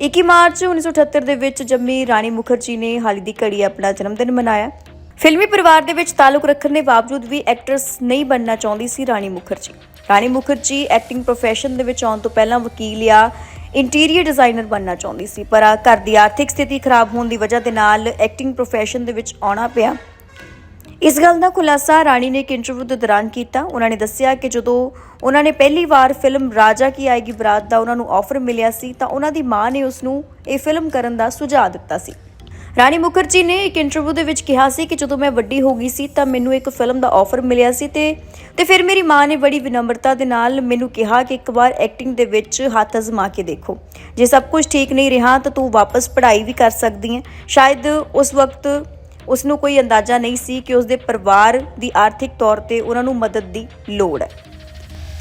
21 March 1978 ਦੇ ਵਿੱਚ ਜੰਮੀ ਰਾਣੀ ਮੁਖਰਜੀ ਨੇ ਹਾਲੀ ਦੀ ਘੜੀ ਆਪਣਾ ਜਨਮ ਦਿਨ ਮਨਾਇਆ। ਫਿਲਮੀ ਪਰਿਵਾਰ ਦੇ ਵਿੱਚ ਤਾਲੁਕ ਰੱਖਣ ਦੇ ਬਾਵਜੂਦ ਵੀ ਐਕਟਰਸ ਨਹੀਂ ਬਣਨਾ ਚਾਹੁੰਦੀ ਸੀ ਰਾਣੀ ਮੁਖਰਜੀ। ਰਾਣੀ ਮੁਖਰਜੀ ਐਕਟਿੰਗ ਪ੍ਰੋਫੈਸ਼ਨ ਦੇ ਵਿੱਚ ਆਉਣ ਤੋਂ ਪਹਿਲਾਂ ਵਕੀਲ ਜਾਂ ਇੰਟੀਰੀਅਰ ਡਿਜ਼ਾਈਨਰ ਬਣਨਾ ਚਾਹੁੰਦੀ ਸੀ, ਪਰ ਘਰ ਦੀ ਆਰਥਿਕ ਸਥਿਤੀ ਖਰਾਬ ਹੋਣ ਦੀ ਵਜ੍ਹਾ ਦੇ ਨਾਲ ਐਕਟਿੰਗ ਪ੍ਰੋਫੈਸ਼ਨ ਦੇ ਵਿੱਚ ਆਉਣਾ ਪਿਆ। ਇਸ ਗੱਲ ਦਾ ਖੁਲਾਸਾ ਰਾਣੀ ਨੇ ਇੱਕ ਇੰਟਰਵਿਊ ਦੇ ਦੌਰਾਨ ਕੀਤਾ। ਉਹਨਾਂ ਨੇ ਦੱਸਿਆ ਕਿ ਜਦੋਂ ਉਹਨਾਂ ਨੇ ਪਹਿਲੀ ਵਾਰ ਫਿਲਮ ਰਾਜਾ ਕੀ ਆਏਗੀ ਬਰਾਤ ਦਾ ਉਹਨਾਂ ਨੂੰ ਆਫਰ ਮਿਲਿਆ ਸੀ, ਤਾਂ ਉਹਨਾਂ ਦੀ ਮਾਂ ਨੇ ਉਸ ਨੂੰ ਇਹ ਫਿਲਮ ਕਰਨ ਦਾ ਸੁਝਾਅ ਦਿੱਤਾ ਸੀ। ਰਾਣੀ ਮੁਖਰਜੀ ਨੇ ਇੱਕ ਇੰਟਰਵਿਊ ਦੇ ਵਿੱਚ ਕਿਹਾ ਸੀ ਕਿ ਜਦੋਂ ਮੈਂ ਵੱਡੀ ਹੋ ਗਈ ਸੀ, ਤਾਂ ਮੈਨੂੰ ਇੱਕ ਫਿਲਮ ਦਾ ਆਫਰ ਮਿਲਿਆ ਸੀ ਤੇ ਤੇ ਫਿਰ ਮੇਰੀ ਮਾਂ ਨੇ ਬੜੀ ਵਿਨਮਰਤਾ ਦੇ ਨਾਲ ਮੈਨੂੰ ਕਿਹਾ ਕਿ ਇੱਕ ਵਾਰ ਐਕਟਿੰਗ ਦੇ ਵਿੱਚ ਹੱਥ ਅਜ਼ਮਾ ਕੇ ਦੇਖੋ। ਜੇ ਸਭ ਕੁਝ ਠੀਕ ਨਹੀਂ ਰਿਹਾ, ਤਾਂ ਤੂੰ ਵਾਪਸ ਪੜ੍ਹਾਈ ਵੀ ਕਰ ਸਕਦੀ ਹੈ। ਸ਼ਾਇਦ ਉਸ ਵਕਤ ਉਸ ਨੂੰ ਕੋਈ ਅੰਦਾਜ਼ਾ ਨਹੀਂ ਸੀ ਕਿ ਉਸ ਦੇ ਪਰਿਵਾਰ ਦੀ ਆਰਥਿਕ ਤੌਰ ਤੇ ਉਹਨਾਂ ਨੂੰ ਮਦਦ ਦੀ ਲੋੜ ਹੈ।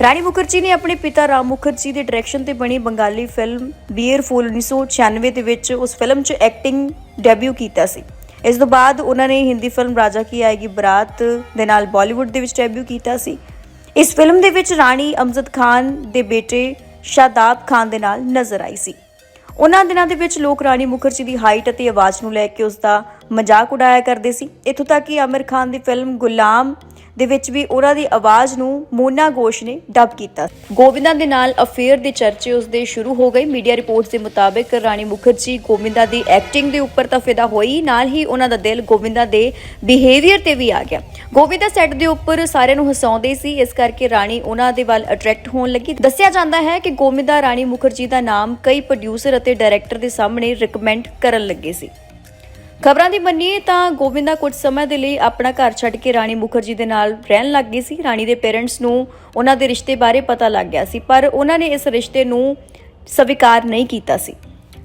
ਰਾਣੀ ਮੁਖਰਜੀ ਨੇ ਆਪਣੇ ਪਿਤਾ ਰਾਮ ਮੁਖਰਜੀ ਦੇ ਡਾਇਰੈਕਸ਼ਨ ਤੇ ਬਣੀ ਬੰਗਾਲੀ ਫਿਲਮ ਬੀਅਰ ਫੂਲ 1996 ਦੇ ਵਿੱਚ ਉਸ ਫਿਲਮ 'ਚ ਐਕਟਿੰਗ ਡੈਬਿਊ ਕੀਤਾ ਸੀ। ਇਸ ਤੋਂ ਬਾਅਦ ਉਹਨਾਂ ਨੇ ਹਿੰਦੀ ਫਿਲਮ ਰਾਜਾ ਕੀ ਆਏਗੀ ਬਰਾਤ ਦੇ ਨਾਲ ਬਾਲੀਵੁੱਡ ਦੇ ਵਿੱਚ ਡੈਬਿਊ ਕੀਤਾ ਸੀ। ਇਸ ਫਿਲਮ ਦੇ ਵਿੱਚ ਰਾਣੀ ਅਮਜਦ ਖਾਨ ਦੇ ਬੇਟੇ ਸ਼ਾਦਾਬ ਖਾਨ ਦੇ ਨਾਲ ਨਜ਼ਰ ਆਈ ਸੀ। ਉਹਨਾਂ ਦਿਨਾਂ ਦੇ ਵਿੱਚ ਲੋਕ ਰਾਣੀ ਮੁਖਰਜੀ ਦੀ ਹਾਈਟ ਅਤੇ ਆਵਾਜ਼ ਨੂੰ ਲੈ ਕੇ ਉਸ ਦਾ ਮਜ਼ਾਕ ਉਡਾਇਆ ਕਰਦੇ ਸੀ। ਇੱਥੋਂ ਤੱਕ ਕਿ ਆਮਿਰ ਖਾਨ ਦੀ ਫਿਲਮ ਗੁਲਾਮ ਦੇ ਵਿੱਚ ਵੀ ਉਹਨਾਂ ਦੀ ਆਵਾਜ਼ ਨੂੰ ਮੋਨਾ ਗੋਸ਼ ਨੇ ਡਬ ਕੀਤਾ। ਗੋਵਿੰਦਾ ਦੇ ਨਾਲ ਅਫੇਅਰ ਦੇ ਚਰਚੇ ਉਸ ਦੇ ਸ਼ੁਰੂ ਹੋ ਗਏ। ਮੀਡੀਆ ਰਿਪੋਰਟਸ ਦੇ ਮੁਤਾਬਕ ਰਾਣੀ ਮੁਖਰਜੀ ਗੋਵਿੰਦਾ ਦੀ ਐਕਟਿੰਗ ਦੇ ਉੱਪਰ ਤਾਂ ਫਿਦਾ ਹੋਈ ਨਾਲ ਹੀ ਉਹਨਾਂ ਦਾ ਦਿਲ ਗੋਵਿੰਦਾ ਦੇ ਬਿਹੇਵੀਅਰ ਤੇ ਵੀ ਆ ਗਿਆ। ਗੋਵਿੰਦਾ ਸੈੱਟ ਦੇ ਉੱਪਰ ਸਾਰਿਆਂ ਨੂੰ ਹਸਾਉਂਦੇ ਸੀ, ਇਸ ਕਰਕੇ ਰਾਣੀ ਉਹਨਾਂ ਦੇ ਵੱਲ ਅਟਰੈਕਟ ਹੋਣ ਲੱਗੀ। ਦੱਸਿਆ ਜਾਂਦਾ ਹੈ ਕਿ ਗੋਵਿੰਦਾ ਰਾਣੀ ਮੁਖਰਜੀ ਦਾ ਨਾਮ ਕਈ ਪ੍ਰੋਡਿਊਸਰ ਅਤੇ ਡਾਇਰੈਕਟਰ ਦੇ ਸਾਹਮਣੇ ਰეკਮੈਂਡ ਕਰਨ ਲੱਗੇ ਸੀ। ਖਬਰਾਂ ਦੀ ਮੰਨੀਏ ਤਾਂ ਗੋਵਿੰਦਾ ਕੁਝ ਸਮੇਂ ਦੇ ਲਈ ਆਪਣਾ ਘਰ ਛੱਡ ਕੇ ਰਾਣੀ ਮੁਖਰਜੀ ਦੇ ਨਾਲ ਰਹਿਣ ਲੱਗ ਗਈ ਸੀ। ਰਾਣੀ ਦੇ ਪੇਰੈਂਟਸ ਨੂੰ ਉਹਨਾਂ ਦੇ ਰਿਸ਼ਤੇ ਬਾਰੇ ਪਤਾ ਲੱਗ ਗਿਆ ਸੀ, ਪਰ ਉਹਨਾਂ ਨੇ ਇਸ ਰਿਸ਼ਤੇ ਨੂੰ ਸਵੀਕਾਰ ਨਹੀਂ ਕੀਤਾ ਸੀ।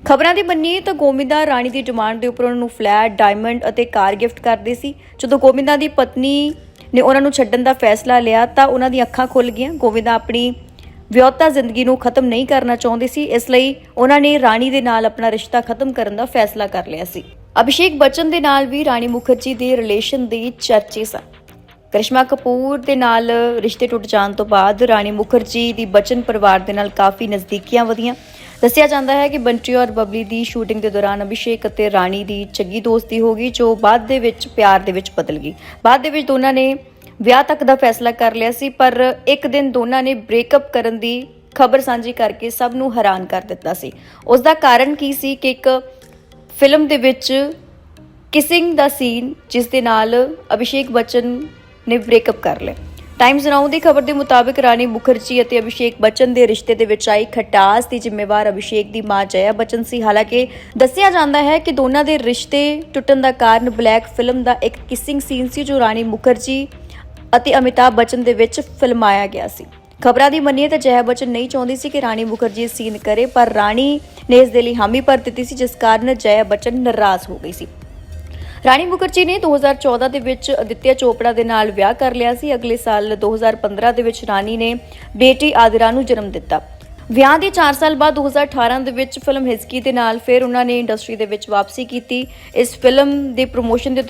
ਖਬਰਾਂ ਦੀ ਮੰਨੀਏ ਤਾਂ ਗੋਬਿੰਦਾ ਰਾਣੀ ਦੀ ਡਿਮਾਂਡ ਦੇ ਉੱਪਰ ਉਹਨਾਂ ਨੂੰ ਫਲੈਟ, ਡਾਇਮੰਡ ਅਤੇ ਕਾਰ ਗਿਫਟ ਕਰਦੇ ਸੀ। ਜਦੋਂ ਗੋਬਿੰਦਾ ਦੀ ਪਤਨੀ ਨੇ ਉਹਨਾਂ ਨੂੰ ਛੱਡਣ ਦਾ ਫੈਸਲਾ ਲਿਆ ਤਾਂ ਉਹਨਾਂ ਦੀਆਂ ਅੱਖਾਂ ਖੁੱਲ ਗਈਆਂ। ਗੋਬਿੰਦਾ ਆਪਣੀ ਵਿਆਹਤਾ ਜ਼ਿੰਦਗੀ ਨੂੰ ਖਤਮ ਨਹੀਂ ਕਰਨਾ ਚਾਹੁੰਦੇ ਸੀ, ਇਸ ਲਈ ਉਹਨਾਂ ਨੇ ਰਾਣੀ ਦੇ ਨਾਲ ਆਪਣਾ ਰਿਸ਼ਤਾ ਖਤਮ ਕਰਨ ਦਾ ਫੈਸਲਾ ਕਰ ਲਿਆ ਸੀ। ਅਭਿਸ਼ੇਕ ਬਚਨ ਦੇ ਨਾਲ ਵੀ ਰਾਣੀ ਮੁਖਰਜੀ ਦੇ ਰਿਲੇਸ਼ਨ ਦੀ ਚਰਚੇ ਸਨ। ਕ੍ਰਿਸ਼ਮਾ ਕਪੂਰ ਦੇ ਨਾਲ ਰਿਸ਼ਤੇ ਟੁੱਟ ਜਾਣ ਤੋਂ ਬਾਅਦ ਰਾਣੀ ਮੁਖਰਜੀ ਦੀ ਬਚਨ ਪਰਿਵਾਰ ਦੇ ਨਾਲ ਕਾਫੀ ਨਜ਼ਦੀਕੀਆਂ ਵਧੀਆਂ। ਦੱਸਿਆ ਜਾਂਦਾ ਹੈ ਕਿ ਬੰਟੀ ਔਰ ਬਬਲੀ ਦੀ ਸ਼ੂਟਿੰਗ ਦੇ ਦੌਰਾਨ ਅਭਿਸ਼ੇਕ ਅਤੇ ਰਾਣੀ ਦੀ ਚੰਗੀ ਦੋਸਤੀ ਹੋ ਗਈ, ਜੋ ਬਾਅਦ ਦੇ ਵਿੱਚ ਪਿਆਰ ਦੇ ਵਿੱਚ ਬਦਲ ਗਈ। ਬਾਅਦ ਦੇ ਵਿੱਚ ਦੋਨਾਂ ਨੇ ਵਿਆਹ ਤੱਕ ਦਾ ਫੈਸਲਾ ਕਰ ਲਿਆ ਸੀ, ਪਰ ਇੱਕ ਦਿਨ ਦੋਨਾਂ ਨੇ ਬ੍ਰੇਕਅਪ ਕਰਨ ਦੀ ਖਬਰ ਸਾਂਝੀ ਕਰਕੇ ਸਭ ਨੂੰ ਹੈਰਾਨ ਕਰ ਦਿੱਤਾ ਸੀ। ਉਸ ਦਾ ਕਾਰਨ ਕੀ ਸੀ ਕਿ ਇੱਕ ਫਿਲਮ ਦੇ ਵਿੱਚ ਕਿਸਿੰਗ ਦਾ ਸੀਨ ਜਿਸ ਦੇ ਨਾਲ ਅਭਿਸ਼ੇਕ ਬੱਚਨ ਨੇ ਬ੍ਰੇਕਅਪ ਕਰ ਲਿਆ। ਟਾਈਮਜ਼ ਨਾਓ ਦੀ ਖਬਰ ਦੇ ਮੁਤਾਬਕ ਰਾਣੀ ਮੁਖਰਜੀ ਅਤੇ ਅਭਿਸ਼ੇਕ ਬੱਚਨ ਦੇ ਰਿਸ਼ਤੇ ਦੇ ਵਿੱਚ ਆਈ ਖਟਾਸ ਦੀ ਜ਼ਿੰਮੇਵਾਰ ਅਭਿਸ਼ੇਕ ਦੀ ਮਾਂ ਜया ਬੱਚਨ ਸੀ। ਹਾਲਾਂਕਿ ਦੱਸਿਆ ਜਾਂਦਾ ਹੈ ਕਿ ਦੋਨਾਂ ਦੇ ਰਿਸ਼ਤੇ ਟੁੱਟਣ ਦਾ ਕਾਰਨ ਬਲੈਕ ਫਿਲਮ ਦਾ ਇੱਕ ਕਿਸਿੰਗ ਸੀਨ ਸੀ ਜੋ ਰਾਣੀ ਮੁਖਰਜੀ ਅਤੇ ਅਮਿਤਾਭ ਬੱਚਨ ਦੇ ਵਿੱਚ ਫਿਲਮਾਇਆ ਗਿਆ ਸੀ। ਖਬਰਾਂ ਦੀ ਮੰਨੀਏ ਤਾਂ ਜया ਬੱਚਨ ਨਹੀਂ ਚਾਹੁੰਦੀ ਸੀ ਕਿ ਰਾਣੀ ਮੁਖਰਜੀ ਸੀਨ ਕਰੇ, ਪਰ ਰਾਣੀ ਨੇ ਇਸ ਦੇ ਲਈ ਹਾਮੀ ਭਰ ਦਿੱਤੀ ਸੀ, ਜਿਸ ਕਾਰਨ ਜया ਬੱਚਨ ਨਾਰਾਜ਼ ਹੋ ਗਈ ਸੀ। ਰਾਣੀ ਮੁਖਰਜੀ ਨੇ 2014 ਦੇ ਵਿੱਚ ਅਦਿੱਤਿਆ ਚੋਪੜਾ ਦੇ ਨਾਲ ਵਿਆਹ ਕਰ ਲਿਆ ਸੀ। ਅਗਲੇ ਸਾਲ 2015 ਦੇ ਵਿੱਚ ਰਾਣੀ ਨੇ ਬੇਟੀ ਆਦਿਰਾ ਨੂੰ ਜਨਮ ਦਿੱਤਾ। ਵਿਆਹ ਦੇ 4 ਸਾਲ ਬਾਅਦ 2018 ਦੇ ਵਿੱਚ ਫਿਲਮ ਹਿਸਕੀ ਦੇ ਨਾਲ ਫਿਰ ਉਹਨਾਂ ਨੇ ਇੰਡਸਟਰੀ ਦੇ ਵਿੱਚ ਵਾਪਸੀ ਕੀਤੀ। ਇਸ ਫਿਲਮ ਦੀ ਪ੍ਰੋਮੋਸ਼ਨ ਦੇ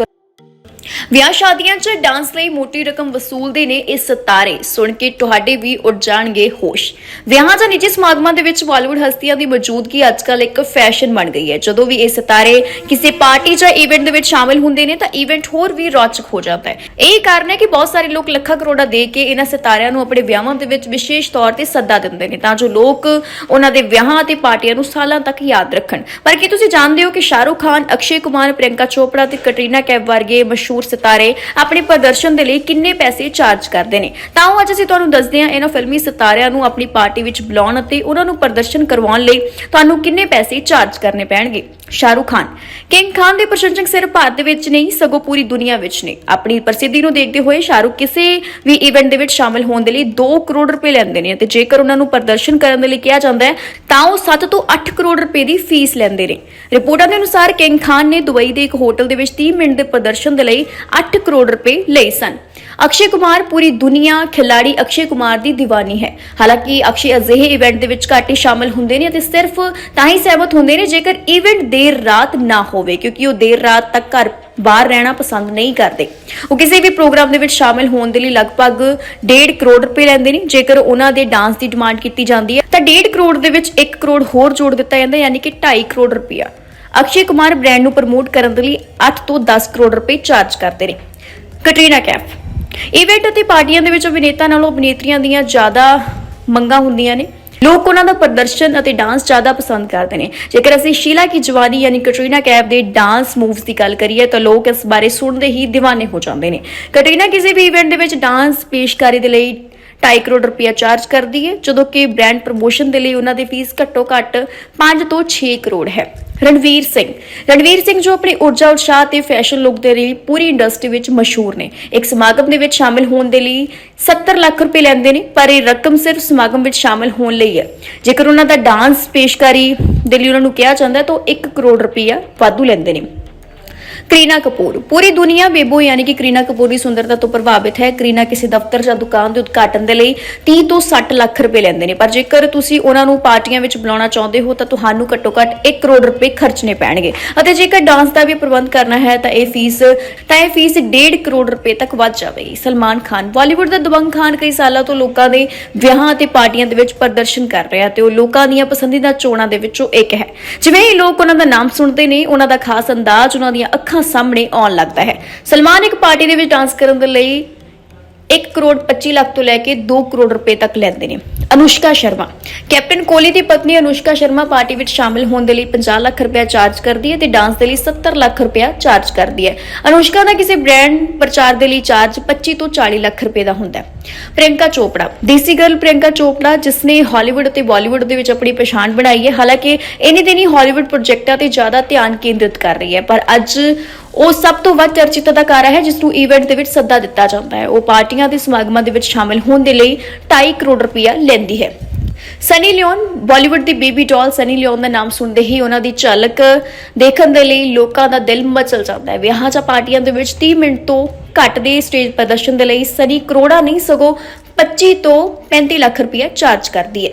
ਵਿਆਹ ਸ਼ਾਦੀਆਂ 'ਚ ਡਾਂਸ ਲਈ ਮੋਟੀ ਰਕਮ ਵਸੂਲਦੇ ਨੇ ਇਹ ਸਿਤਾਰੇ ਸੁਣ ਕੇ ਤੁਹਾਡੇ ਵੀ ਉੱਡ ਜਾਣਗੇ ਹੋਸ਼। ਵਿਆਹਾਂ ਜਾਂ ਨਿੱਜੀ ਸਮਾਗਮਾਂ ਦੇ ਵਿੱਚ ਬਾਲੀਵੁੱਡ ਹਸਤੀਆਂ ਦੀ ਮੌਜੂਦਗੀ ਅੱਜਕੱਲ ਇੱਕ ਫੈਸ਼ਨ ਬਣ ਗਈ ਹੈ। ਜਦੋਂ ਵੀ ਇਹ ਸਿਤਾਰੇ ਕਿਸੇ ਪਾਰਟੀ ਜਾਂ ਇਵੈਂਟ ਦੇ ਵਿੱਚ ਸ਼ਾਮਿਲ ਹੁੰਦੇ ਨੇ ਤਾਂ ਇਵੈਂਟ ਹੋਰ ਵੀ ਰੌਚਕ ਹੋ ਜਾਂਦਾ ਹੈ। ਇਹ ਕਾਰਨ ਹੈ ਕਿ ਬਹੁਤ ਸਾਰੇ ਲੋਕ ਲੱਖਾਂ ਕਰੋੜਾਂ ਦੇ ਕੇ ਇਹਨਾਂ ਸਿਤਾਰਿਆਂ ਨੂੰ ਆਪਣੇ ਵਿਆਹਾਂ ਦੇ ਵਿੱਚ ਵਿਸ਼ੇਸ਼ ਤੌਰ ਤੇ ਸੱਦਾ ਦਿੰਦੇ ਨੇ ਤਾਂ ਜੋ ਲੋਕ ਉਹਨਾਂ ਦੇ ਵਿਆਹਾਂ ਅਤੇ ਪਾਰਟੀਆਂ ਨੂੰ ਸਾਲਾਂ ਤੱਕ ਯਾਦ ਰੱਖਣ। ਪਰ ਕੀ ਤੁਸੀਂ ਜਾਣਦੇ ਹੋ ਕਿ ਸ਼ਾਹਰੁਖ ਖਾਨ, ਅਕਸ਼ੇ ਕੁਮਾਰ, ਪ੍ਰਿਯੰਕਾ ਚੋਪੜਾ ਤੇ ਕਟਰੀਨਾ ਕੈਫ ਵਰਗੇ ਮਸ਼ਹੂਰ ਸਿਤਾਰੇ ਆਪਣੇ ਪ੍ਰਦਰਸ਼ਨ ਦੇ ਲਈ ਕਿੰਨੇ ਪੈਸੇ ਚਾਰਜ ਕਰਦੇ ਨੇ? ਤਾਂ ਉਹ ਅੱਜ ਅਸੀਂ ਤੁਹਾਨੂੰ ਦੱਸਦੇ ਹਾਂ, ਇਹਨਾਂ ਫਿਲਮੀ ਸਿਤਾਰਿਆਂ ਨੂੰ ਆਪਣੀ ਪਾਰਟੀ ਵਿੱਚ ਬੁਲਾਉਣ ਅਤੇ ਉਹਨਾਂ ਨੂੰ ਪ੍ਰਦਰਸ਼ਨ ਕਰਵਾਉਣ ਲਈ ਤੁਹਾਨੂੰ ਕਿੰਨੇ ਪੈਸੇ ਚਾਰਜ ਕਰਨੇ ਪੈਣਗੇ? ਸ਼ਾਹਰੁਖ ਖਾਨ, ਕਿੰਗ ਖਾਨ ਦੇ ਪ੍ਰਸ਼ੰਸਕ ਸਿਰਫ ਭਾਰਤ ਦੇ ਵਿੱਚ ਨਹੀਂ, ਸਗੋਂ ਪੂਰੀ ਦੁਨੀਆ ਵਿੱਚ ਨੇ। ਆਪਣੀ ਪ੍ਰਸਿੱਧੀ ਨੂੰ ਦੇਖਦੇ ਹੋਏ ਸ਼ਾਹਰੁਖ ਕਿਸੇ ਵੀ ਇਵੈਂਟ ਦੇ ਵਿੱਚ ਸ਼ਾਮਲ ਹੋਣ ਦੇ ਲਈ 2 ਕਰੋੜ ਰੁਪਏ ਲੈਂਦੇ ਨੇ ਅਤੇ ਜੇਕਰ ਉਹਨਾਂ ਨੂੰ ਪ੍ਰਦਰਸ਼ਨ ਕਰਨ ਦੇ ਲਈ ਕਿਹਾ ਜਾਂਦਾ ਹੈ, ਤਾਂ ਉਹ 7 ਤੋਂ 8 ਕਰੋੜ ਰੁਪਏ ਦੀ ਫੀਸ ਲੈਂਦੇ ਨੇ। ਰਿਪੋਰਟਾਂ ਦੇ ਅਨੁਸਾਰ ਕਿੰਗ ਖਾਨ ਨੇ ਦੁਬਈ ਦੇ ਇੱਕ ਹੋਟਲ ਦੇ ਵਿੱਚ 30 ਮਿੰਟ ਦੇ ਪ੍ਰਦਰਸ਼ਨ ਦੇ ਲਈ 8 ਕਰੋੜ ਰੁਪਏ ਲਏ ਸਨ। ਅਕਸ਼ੇ ਕੁਮਾਰ ਪੂਰੀ ਦੁਨੀਆ ਖਿਲਾੜੀ ਅਕਸ਼ੇ ਕੁਮਾਰ ਦੀ ਦੀਵਾਨੀ ਹੈ। ਹਾਲਾਂਕਿ ਅਕਸ਼ੇ ਅਜਿਹੇ ਇਵੈਂਟ ਦੇ ਵਿੱਚ ਘੱਟ ਹੀ ਸ਼ਾਮਲ ਹੁੰਦੇ ਨੇ ਅਤੇ ਸਿਰਫ ਤਾਂ ਹੀ ਸਹਿਮਤ ਹੁੰਦੇ ਨੇ ਜੇਕਰ ਇਵੈਂਟ ਦੇਰ ਰਾਤ ਨਾ ਹੋਵੇ, ਕਿਉਂਕਿ ਉਹ ਦੇਰ ਰਾਤ ਤੱਕ ਘਰ ਬਾਹਰ ਰਹਿਣਾ ਪਸੰਦ ਨਹੀਂ ਕਰਦੇ। ਉਹ ਕਿਸੇ ਵੀ ਪ੍ਰੋਗਰਾਮ ਦੇ ਵਿੱਚ ਸ਼ਾਮਿਲ ਹੋਣ ਦੇ ਲਈ ਲਗਭਗ 1.5 ਕਰੋੜ ਰੁਪਏ ਲੈਂਦੇ ਨੇ। ਜੇਕਰ ਉਹਨਾਂ ਦੇ ਡਾਂਸ ਦੀ ਡਿਮਾਂਡ ਕੀਤੀ ਜਾਂਦੀ ਹੈ, ਤਾਂ 1.5 ਕਰੋੜ ਦੇ ਵਿੱਚ 1 ਕਰੋੜ ਹੋਰ ਜੋੜ ਦਿੱਤਾ ਜਾਂਦਾ, ਯਾਨੀ ਕਿ 2.5 ਕਰੋੜ ਰੁਪਇਆ। ਅਕਸ਼ੇ ਕੁਮਾਰ ਬ੍ਰਾਂਡ ਨੂੰ ਪ੍ਰਮੋਟ ਕਰਨ ਦੇ ਲਈ 8 ਤੋਂ 10 ਕਰੋੜ ਰੁਪਏ ਚਾਰਜ ਕਰਦੇ ਨੇ। ਕਟਰੀਨਾ ਕੈਫ। ਇਵੈਂਟ ਅਤੇ ਪਾਰਟੀਆਂ ਦੇ ਵਿੱਚ ਅਭਿਨੇਤਾ ਨਾਲੋਂ ਅਭਿਨੇਤਰੀਆਂ ਦੀਆਂ ਜ਼ਿਆਦਾ ਮੰਗਾਂ ਹੁੰਦੀਆਂ ਨੇ। ਲੋਕ ਉਹਨਾਂ ਦਾ ਪ੍ਰਦਰਸ਼ਨ ਅਤੇ ਡਾਂਸ ਜ਼ਿਆਦਾ ਪਸੰਦ ਕਰਦੇ ਨੇ। ਜੇਕਰ ਅਸੀਂ ਸ਼ੀਲਾ ਕੀ ਜਵਾਨੀ ਯਾਨੀ ਕਟਰੀਨਾ ਕੈਫ ਦੇ ਡਾਂਸ ਮੂਵਸ ਦੀ ਗੱਲ ਕਰੀਏ ਤਾਂ ਲੋਕ ਇਸ ਬਾਰੇ ਸੁਣਦੇ ਹੀ دیਵਾਨੇ ਹੋ ਜਾਂਦੇ ਨੇ। ਕਟਰੀਨਾ ਕਿਸੇ ਵੀ ਇਵੈਂਟ ਦੇ ਵਿੱਚ ਡਾਂਸ ਪੇਸ਼ਕਾਰੀ ਦੇ ਲਈ 2.5 ਕਰੋੜ ਰੁਪਇਆ ਚਾਰਜ ਕਰਦੀ ਹੈ, ਜਦੋਂ ਕਿ ਬ੍ਰਾਂਡ ਪ੍ਰਮੋਸ਼ਨ ਦੇ ਲਈ ਉਹਨਾਂ ਦੀ ਫੀਸ ਘੱਟੋ ਘੱਟ 5 ਤੋਂ 6 ਕਰੋੜ ਹੈ। ਰਣਵੀਰ ਸਿੰਘ ਰਣਵੀਰ ਸਿੰਘ ਜੋ ਆਪਣੀ ਊਰਜਾ ਉਤਸ਼ਾਹ ਤੇ ਫੈਸ਼ਨ ਲੁੱਕ ਦੇ ਲਈ ਪੂਰੀ ਇੰਡਸਟਰੀ ਵਿੱਚ ਮਸ਼ਹੂਰ ਨੇ, ਇੱਕ ਸਮਾਗਮ ਦੇ ਵਿੱਚ ਸ਼ਾਮਿਲ ਹੋਣ ਦੇ ਲਈ 70 ਲੱਖ ਰੁਪਏ ਲੈਂਦੇ ਨੇ, ਪਰ ਇਹ ਰਕਮ ਸਿਰਫ ਸਮਾਗਮ ਵਿੱਚ ਸ਼ਾਮਿਲ ਹੋਣ ਲਈ ਹੈ। ਜੇਕਰ ਉਹਨਾਂ ਦਾ ਡਾਂਸ ਪੇਸ਼ਕਾਰੀ ਦੇ ਲਈ ਉਹਨਾਂ ਨੂੰ ਕਿਹਾ ਜਾਂਦਾ ਹੈ, ਤਾਂ 1 ਕਰੋੜ ਰੁਪਇਆ ਵਾਧੂ ਲੈਂਦੇ ਨੇ। ਕਰੀਨਾ ਕਪੂਰ। ਪੂਰੀ ਦੁਨੀਆ ਬੇਬੋ, ਯਾਨੀ ਕਿ ਕਰੀਨਾ ਕਪੂਰ ਦੀ ਸੁੰਦਰਤਾ ਤੋਂ ਪ੍ਰਭਾਵਿਤ ਹੈ। ਕਰੀਨਾ ਕਿਸੇ ਦਫ਼ਤਰ ਜਾਂ ਦੁਕਾਨ ਦੇ ਉਦਘਾਟਨ ਦੇ ਲਈ 30 ਤੋਂ 60 ਲੱਖ ਰੁਪਏ ਲੈਂਦੇ ਨੇ। ਪਰ ਜੇਕਰ ਤੁਸੀਂ ਉਹਨਾਂ ਨੂੰ ਪਾਰਟੀਆਂ ਵਿੱਚ ਬੁਲਾਉਣਾ ਚਾਹੁੰਦੇ ਹੋ, ਤਾਂ ਤੁਹਾਨੂੰ ਘੱਟੋ ਘੱਟ 1 ਕਰੋੜ ਰੁਪਏ ਖਰਚਣੇ ਪੈਣਗੇ। ਅਤੇ ਜੇਕਰ ਡਾਂਸ ਦਾ ਵੀ ਪ੍ਰਬੰਧ ਕਰਨਾ ਹੈ, ਤਾਂ ਇਹ ਫੀਸ, ਤਾਂ ਇਹ ਫੀਸ 1.5 ਕਰੋੜ ਰੁਪਏ ਤੱਕ ਵੱਧ ਜਾਵੇਗੀ। ਸਲਮਾਨ ਖਾਨ ਬਾਲੀਵੁੱਡ ਦਾ ਦਬੰਗ ਖਾਨ ਕਈ ਸਾਲਾਂ ਤੋਂ ਲੋਕਾਂ ਦੇ ਵਿਆਹਾਂ ਅਤੇ ਪਾਰਟੀਆਂ ਦੇ ਵਿੱਚ ਪ੍ਰਦਰਸ਼ਨ ਕਰ ਰਿਹਾ ਤੇ ਉਹ ਲੋਕਾਂ ਦੀਆਂ ਪਸੰਦੀਦਾ ਚੋਣਾਂ ਦੇ ਵਿੱਚੋਂ ਇੱਕ ਹੈ। ਜਿਵੇਂ ਹੀ ਲੋਕ ਉਹਨਾਂ ਦਾ ਨਾਮ ਸੁਣਦੇ ਨੇ, ਉਹਨਾਂ ਦਾ ਖਾਸ ਅੰਦਾਜ਼, ਉਹਨਾਂ ਦੀਆਂ ਅੱਖਾਂ ਸਾਹਮਣੇ ਆਉਣ ਲੱਗਦਾ ਹੈ। ਸਲਮਾਨ ਇੱਕ ਪਾਰਟੀ ਦੇ ਵਿੱਚ ਡਾਂਸ ਕਰਨ ਦੇ ਲਈ 1 ਕਰੋੜ 25 ਲੱਖ ਤੋਂ ਲੈ ਕੇ 2 ਕਰੋੜ ਰੁਪਏ ਤੱਕ ਲੈਂਦੇ ਨੇ। ਅਨੁਸ਼ਕਾ ਸ਼ਰਮਾ। ਕੈਪਟਨ ਕੋਹਲੀ ਦੀ ਪਤਨੀ ਅਨੁਸ਼ਕਾ ਸ਼ਰਮਾ ਪਾਰਟੀ ਵਿੱਚ ਸ਼ਾਮਿਲ ਹੋਣ ਦੇ ਲਈ 50 ਲੱਖ ਰੁਪਏ ਚਾਰਜ ਕਰਦੀ ਹੈ ਤੇ ਡਾਂਸ ਦੇ ਲਈ 70 ਲੱਖ ਰੁਪਏ ਚਾਰਜ ਕਰਦੀ ਹੈ। ਅਨੁਸ਼ਕਾ ਦਾ ਕਿਸੇ ਬ੍ਰਾਂਡ ਪ੍ਰਚਾਰ ਦੇ ਲਈ ਚਾਰਜ 25 ਤੋਂ 40 ਲੱਖ ਰੁਪਏ ਦਾ ਹੁੰਦਾ ਹੈ। ਪ੍ਰਿਯੰਕਾ ਚੋਪੜਾ। ਦੇਸੀ ਗਰਲ ਪ੍ਰਿਯੰਕਾ ਚੋਪੜਾ ਜਿਸ ਨੇ ਹਾਲੀਵੁੱਡ ਅਤੇ ਬਾਲੀਵੁੱਡ ਦੇ ਵਿੱਚ ਆਪਣੀ ਪਛਾਣ ਬਣਾਈ ਹੈ, ਹਾਲਾਂਕਿ ਇਹਨੇ ਦਿਨੀ ਹਾਲੀਵੁੱਡ ਪ੍ਰੋਜੈਕਟਾਂ ਤੇ ਜ਼ਿਆਦਾ ਧਿਆਨ ਕੇਂਦਰਿਤ ਕਰ ਰਹੀ ਹੈ, ਪਰ ਅੱਜ ਉਹ ਸਭ ਤੋਂ ਵੱਧ ਚਰਚਿਤ ਅਦਾਕਾਰਾ ਹੈ, ਜਿਸ ਨੂੰ ਇਵੈਂਟ ਦੇ ਵਿੱਚ ਸੱਦਾ ਦਿੱਤਾ ਜਾਂਦਾ ਹੈ। ਉਹ ਪਾਰਟੀਆਂ ਦੇ ਸਮਾਗਮਾਂ ਦੇ ਵਿੱਚ ਸ਼ਾਮਿਲ ਹੋਣ ਦੇ ਲਈ 2.5 ਕਰੋੜ ਰੁਪਇਆ ਲੈਂਦੀ ਹੈ। ਸਨੀ ਲਿਓਨ, ਬਾਲੀਵੁੱਡ ਦੀ ਬੇਬੀ ਡਾਲ ਸਨੀ ਲਿਓਨ ਦਾ ਨਾਮ ਸੁਣਦੇ ਹੀ ਉਹਨਾਂ ਦੀ ਝਲਕ ਦੇਖਣ ਦੇ ਲਈ ਲੋਕਾਂ ਦਾ ਦਿਲ ਮਚਲ ਜਾਂਦਾ ਹੈ। ਵਿਆਹਾਂ ਜਾਂ ਪਾਰਟੀਆਂ ਦੇ ਵਿੱਚ 30 ਮਿੰਟ ਤੋਂ ਘੱਟ ਦੇ ਸਟੇਜ ਪ੍ਰਦਰਸ਼ਨ ਦੇ ਲਈ ਸਨੀ ਕਰੋੜਾ ਨਹੀਂ, ਸਗੋਂ 25 ਤੋਂ 35 ਲੱਖ ਰੁਪਇਆ ਚਾਰਜ ਕਰਦੀ ਹੈ।